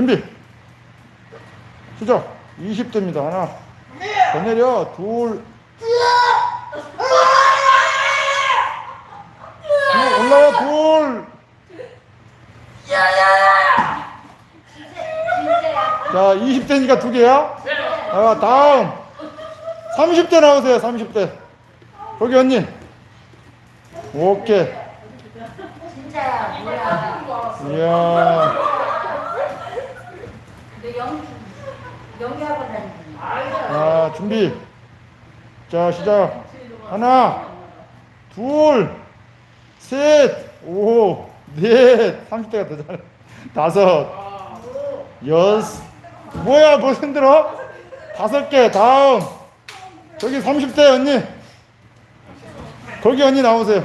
준비. 시작. 20대입니다. 하나. 더 내려. 둘. 둘 올라와. 둘. 자, 20대니까 두 개야. 자, 다음. 30대 나오세요. 30대. 거기 언니. 오케이. 진짜야 뭐야 이야. 너 연, 다니는 자, 준비. 자, 시작. 하나, 둘, 셋, 오, 넷, 30대가 더 잘해. 다섯, 여섯, 뭐야, 뭐 흔들어? 다섯 개, 다음. 저기 30대 언니. 거기 언니 나오세요.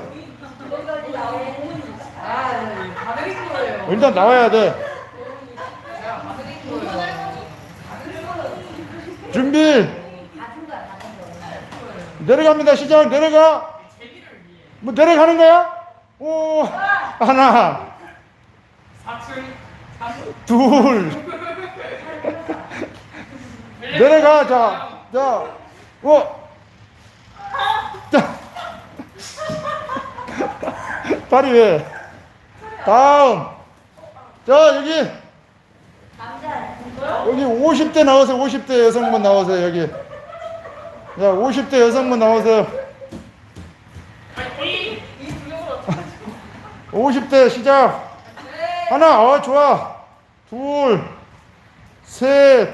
일단 나와야 돼. 은거 내려갑니다. 시작. 내려가. 뭐 내려가는 거야? 오. 하나. 둘. 내려가. 자. 자. 오. 자. 다리 왜? 다음. 자, 여기. 여기 50대 나오세요. 50대 여성분 나오세요. 여기. 자, 50대 여성분 나오세요. 50대 시작. 하나, 어, 좋아. 둘, 셋,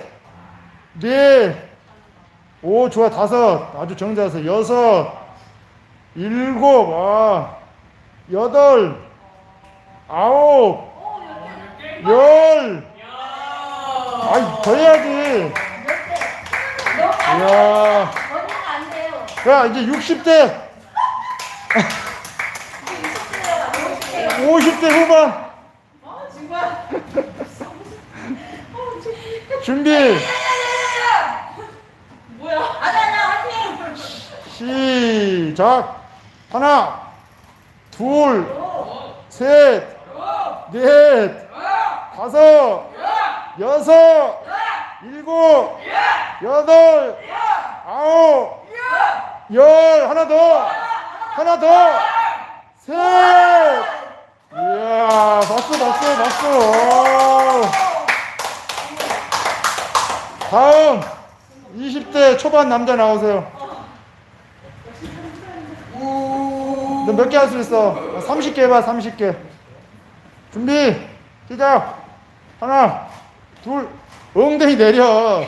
넷, 오, 좋아. 다섯. 아주 정자세. 여섯, 일곱, 아, 여덟, 아홉, 열. 아이, 더 해야지. 이야. 언니가 안 돼요 야, 이제 60대. 50대 후반. 준비. 아나나 언니 시작. 하나, 둘, 셋, 넷, 다섯, 여섯, 일곱, 여덟, 아홉, 열. 하나 더. 하나 더. 셋. 이야, 박수, 박수, 박수. 오. 다음 20대 초반 남자 나오세요. 너 몇 개 할 수 있어? 30개 해봐, 30개. 준비, 시작. 하나, 둘, 엉덩이 내려.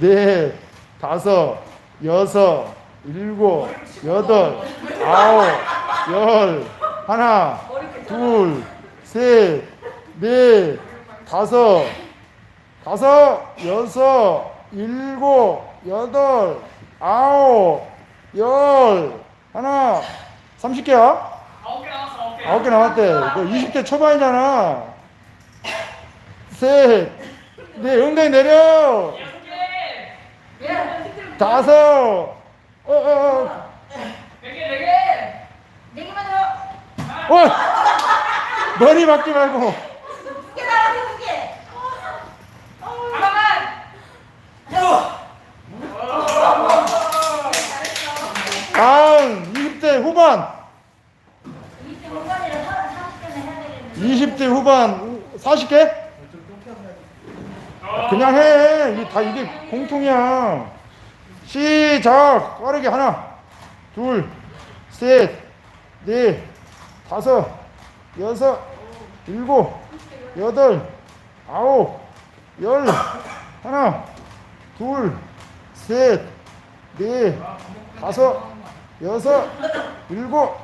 넷, 다섯, 여섯, 일곱, 여덟, 아홉, 열. 하나, 둘, 셋, 넷, 다섯, 다섯, 여섯, 일곱, 여덟, 아홉, 열. 하나, 30개야? 아홉 개 나왔대. 너 20대 초반이잖아. 셋, 넷, 엉덩이 내려. 다섯, 어, 어, 어. 내기만 해요 어! 머리 맞지 말고. 두 개 나가세요 두 개 다음 20대 후반. 20대 후반이라 30대는 해야 되겠네 20대 후반 40개? 그냥 해. 이게 다 이게 공통이야. 시작. 빠르게 하나, 둘, 셋, 넷, 다섯, 여섯, 일곱, 여덟, 아홉, 열. 하나, 둘, 셋, 넷, 다섯, 여섯, 일곱,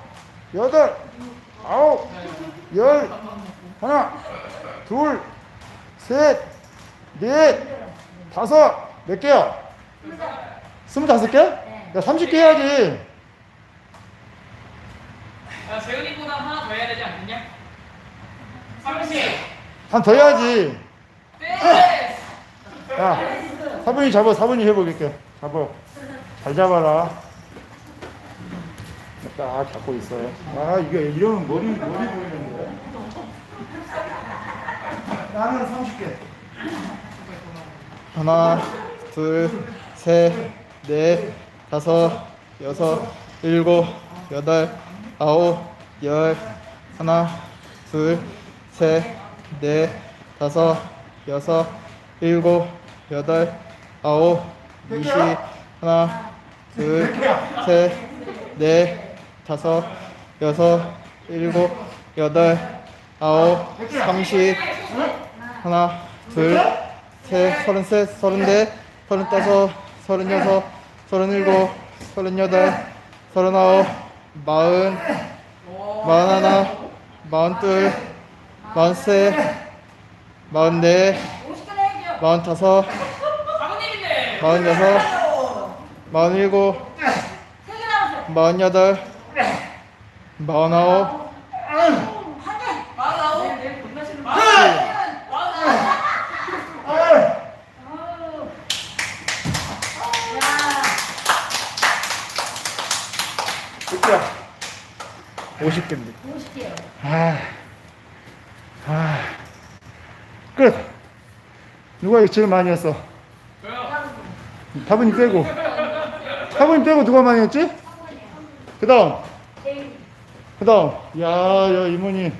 여덟, 아홉, 열. 하나, 둘, 셋, 넷, 다섯, 몇 개야? 스물다섯 개? 야, 30개 해야지. 야, 재훈이보다 하나 더 해야 되지 않겠냐? 30. 한 더 해야지. 네. 야, 사분이 잡아, 사분이 해보겠게. 잡아. 잘 잡아라. 딱 잡고 있어요. 아, 이게 이러면 머리, 머리 보이는데. 나는 30개. 하나, 둘, 셋, 넷, 다섯, 여섯, 일곱, 여덟, 아홉, 열. 하나, 둘, 셋, 넷, 다섯, 여섯, 일곱, 여덟, 아홉, 이십. 하나, 둘, 셋, 넷, 다섯, 여섯, 일곱, 여덟, 아홉, 삼십. 하나, 둘, 셋, 서른셋, 서른넷, 서른다섯, 서른여섯, 서른일곱, 서른여덟, 서른아홉, 마흔, 마흔하나, 마흔둘, 마흔셋, 마흔넷, 50개 해야죠. 마흔다섯. 마흔여섯, 마흔일곱, 3개 남았어요. 마흔여덟, 마흔아홉, 한 개. 마흔아홉. 어우. 야. 몇 개야? 50개입니다. 50개요. 아, 아, 끝. 누가 제일 많이 했어? 다분히 빼고. 다분히 빼고 누가 많이 했지? 그 다음. 그 다음. 야, 야, 이모님.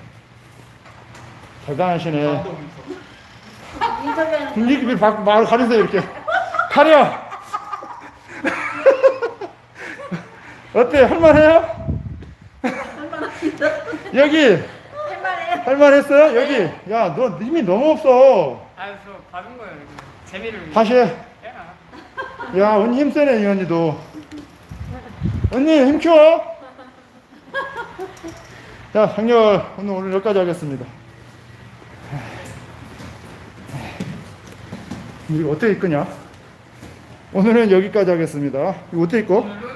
대단하시네. 인터뷰하는 이렇게 막, 말 가리세요, 이렇게. 가려! 어때? 할만해요? 여기! 할만해. 할만했어요? 여기! 야, 너 힘이 너무 없어. 아저 받은 거예요. 재미를 위해. 다시 해. 야. 야, 언니 힘세네, 이 언니도. 언니, 힘 키워. 자, 장렬, 오늘, 오늘 여기까지 하겠습니다. 이거 어떻게 이끄냐? 오늘은 여기까지 하겠습니다. 이거 어떻게? 오늘은 여기까지.